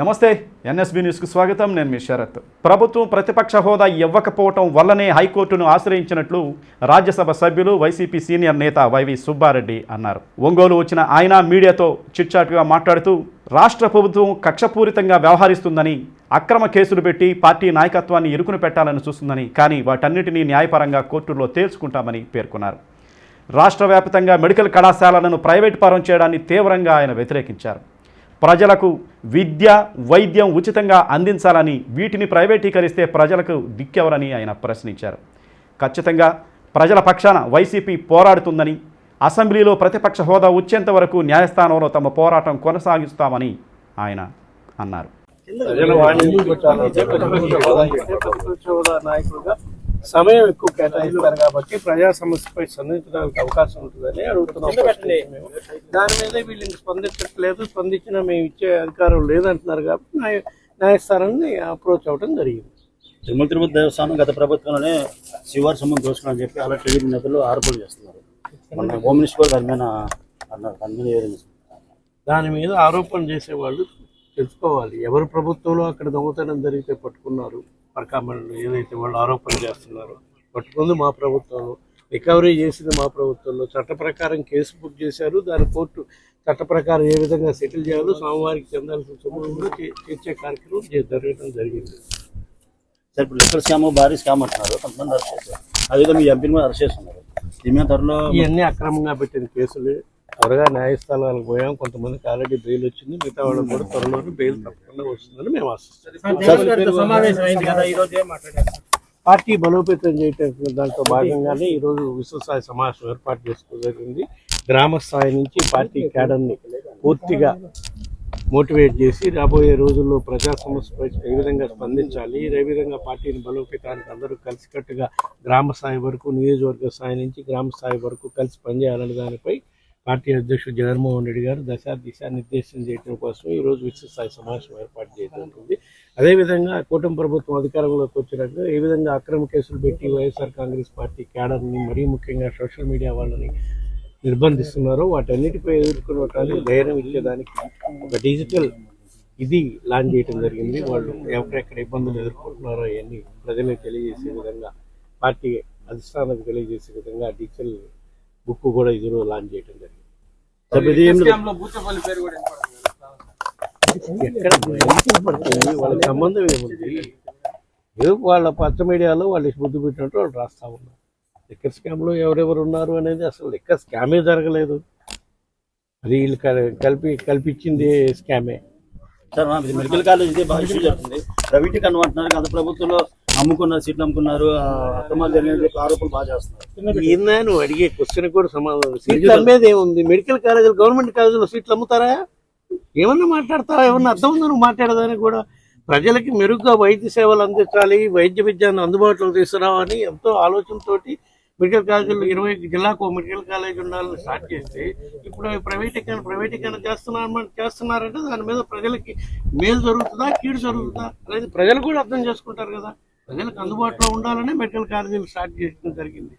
నమస్తే ఎన్ఎస్బి న్యూస్కు స్వాగతం. నేను మీ శరత్. ప్రభుత్వం ప్రతిపక్ష హోదా ఇవ్వకపోవటం వల్లనే హైకోర్టును ఆశ్రయించినట్లు రాజ్యసభ సభ్యులు వైసీపీ సీనియర్ నేత వైవి సుబ్బారెడ్డి అన్నారు. ఒంగోలు వచ్చిన ఆయన మీడియాతో చిట్చాటుగా మాట్లాడుతూ రాష్ట్ర ప్రభుత్వం కక్షపూరితంగా వ్యవహరిస్తుందని అక్రమ కేసులు పెట్టి పార్టీ నాయకత్వాన్ని ఇరుకును పెట్టాలని చూస్తుందని కానీ వాటన్నిటినీ న్యాయపరంగా కోర్టుల్లో తేల్చుకుంటామని పేర్కొన్నారు. రాష్ట్ర వ్యాప్తంగా మెడికల్ కళాశాలలను ప్రైవేట్ పరం చేయడాన్ని తీవ్రంగా ఆయన వ్యతిరేకించారు. ప్రజలకు విద్య వైద్యం ఉచితంగా అందించాలని వీటిని ప్రైవేటీకరిస్తే ప్రజలకు దిక్కెవరని ఆయన ప్రశ్నించారు. ఖచ్చితంగా ప్రజల పక్షాన వైసీపీ పోరాడుతుందని అసెంబ్లీలో ప్రతిపక్ష హోదా వచ్చేంత వరకు న్యాయస్థానంలో తమ పోరాటం కొనసాగిస్తామని ఆయన అన్నారు. సమయం ఎక్కువ కేటాయిస్తారు. కాబట్టి ప్రజా సమస్యపై స్పందించడానికి అవకాశం ఉంటుందని అడుగుతున్నాం. దాని మీద వీళ్ళు స్పందించట్లేదు. స్పందించినా మేము ఇచ్చే అధికారం లేదంటున్నారు కాబట్టి న్యాయ న్యాయస్థానాన్ని అప్రోచ్ అవ్వడం జరిగింది. తిరుమల తిరుపతి దేవస్థానం గత ప్రభుత్వంలోనే శివారి సొమ్మును దోచుకుని చెప్పి అలా టీడీపీ నేతలు ఆరోపణలు చేస్తున్నారు. మన హోమ్ మినిస్టర్ దాని మీద అన్నారు. దాని మీద ఏదైనా దాని మీద ఆరోపణ చేసేవాళ్ళు తెలుసుకోవాలి. ఎవరు ప్రభుత్వంలో అక్కడ దొంగతనం జరిగితే పట్టుకున్నారు? పరకామణులు ఏదైతే వాళ్ళు ఆరోపణ చేస్తున్నారో పట్టుకుంది మా ప్రభుత్వంలో రికవరీ చేసింది మా ప్రభుత్వంలో చట్ట ప్రకారం కేసు బుక్ చేశారు దాని కోర్టు చట్ట ప్రకారం ఏ విధంగా సెటిల్ చేయాలో స్వామివారికి చెందాల్సిన సొమ్మును కూడా తీర్చే కార్యక్రమం జరగడం జరిగింది. సార్ ఇప్పుడు లెక్కల స్కామ్ భారీ స్కామ్ అంటున్నారు కొంతమంది అరెస్ట్ చేశారు. అదేవిధంగా మీ ఎంపీని కూడా అరెస్ట్ చేస్తున్నారు. దీని మీద త్వరలో ఇవన్నీ అక్రమంగా పెట్టిన కేసులు. త్వరగా న్యాయస్థానాలకు పోయాం. కొంతమందికి ఆల్రెడీ బెయిల్ వచ్చింది. మిగతా వాళ్ళకి కూడా త్వరలోనే బెయిల్ తప్పకుండా వస్తుందని మేము ఆశిస్తాం పార్టీ బలోపేతం చేయటం దాంట్లో భాగంగానే ఈ రోజు విశ్వసాయ సమావేశం ఏర్పాటు చేసుకోవడం జరిగింది. గ్రామ స్థాయి నుంచి పార్టీ క్యాడర్ని పూర్తిగా మోటివేట్ చేసి రాబోయే రోజుల్లో ప్రజా సమస్యపై ఏ విధంగా స్పందించాలి ఏ విధంగా పార్టీని బలోపేతానికి అందరూ కలిసికట్టుగా గ్రామ స్థాయి వరకు నియోజకవర్గ స్థాయి నుంచి గ్రామ స్థాయి వరకు కలిసి పనిచేయాలనే దానిపై పార్టీ అధ్యక్షుడు జగన్మోహన్ రెడ్డి గారు దశ దిశ నిర్దేశం చేయడం కోసం ఈరోజు విశ్వస్థాయి సమావేశం ఏర్పాటు చేయడం ఉంటుంది. అదేవిధంగా కూటమి ప్రభుత్వం అధికారంలోకి వచ్చినాక ఏ విధంగా అక్రమ కేసులు పెట్టి వైఎస్ఆర్ కాంగ్రెస్ పార్టీ క్యాడర్ని మరీ ముఖ్యంగా సోషల్ మీడియా వాళ్ళని నిర్బంధిస్తున్నారో వాటన్నిటిపై ఎదుర్కొనడానికి ధైర్యం ఇచ్చేదానికి ఒక డిజిటల్ ఇది లాంచ్ చేయడం జరిగింది. వాళ్ళు ఎక్కడెక్కడ ఇబ్బందులు ఎదుర్కొంటున్నారో అవన్నీ ప్రజలకు తెలియజేసే విధంగా పార్టీ అధిష్టానానికి తెలియజేసే విధంగా డిజిటల్ బుక్ కూడా ఈరోజు లాంచ్ చేయడం జరిగింది సార్ ఇది ఏం లేదు. ఎక్కడ ఎందుకు పడుతుంది వాళ్ళకి సంబంధం ఏముంది? వాళ్ళ పచ్చ మీడియాలో వాళ్ళు బుద్ధి పెట్టినట్టు వాళ్ళు రాస్తా ఉన్నారు. లిక్కర్ స్కామ్లో ఎవరెవరు ఉన్నారు అనేది అసలు లిక్కర్ స్కామే జరగలేదు. అది వీళ్ళు కల్- కలిపి కల్పించింది స్కామే. సార్ మెడికల్ కాలేజ్ ఇదే బాగా ఇష్యూ జరుగుతుంది. ప్రైవేటీకరణ అంటున్నారు గత ప్రభుత్వంలో అమ్ముకున్నారు సీట్లు అమ్ముకున్నారు అక్రమాలు జరిగిన ఆరోపణలు బాగా చేస్తున్నారు. నువ్వు అడిగే క్వశ్చన్ కూడా సమాధానం సీట్లు అమ్మేది ఏముంది? మెడికల్ కాలేజీలు గవర్నమెంట్ కాలేజీలో సీట్లు అమ్ముతారా? ఏమన్నా మాట్లాడతావా? ఏమన్నా అర్థం ఉందా నువ్వు మాట్లాడదానికి కూడా? ప్రజలకి మెరుగ్గా వైద్య సేవలు అందించాలి వైద్య విద్యను అందుబాటులోకి తీసుకురావని ఎంతో ఆలోచనతోటి మెడికల్ కాలేజీలో ఇరవై జిల్లాకు మెడికల్ కాలేజ్ ఉండాలని స్టార్ట్ చేస్తే ఇప్పుడు అవి ప్రైవేటీకరణ ప్రైవేటీకరణ చేస్తున్నారు చేస్తున్నారంటే దాని మీద ప్రజలకి మేలు జరుగుతుందా కీడు జరుగుతుందా? అనేది ప్రజలు కూడా అర్థం చేసుకుంటారు కదా. ప్రజలకు అందుబాటులో ఉండాలనే మెడికల్ కాలేజీలు స్టార్ట్ చేయడం జరిగింది.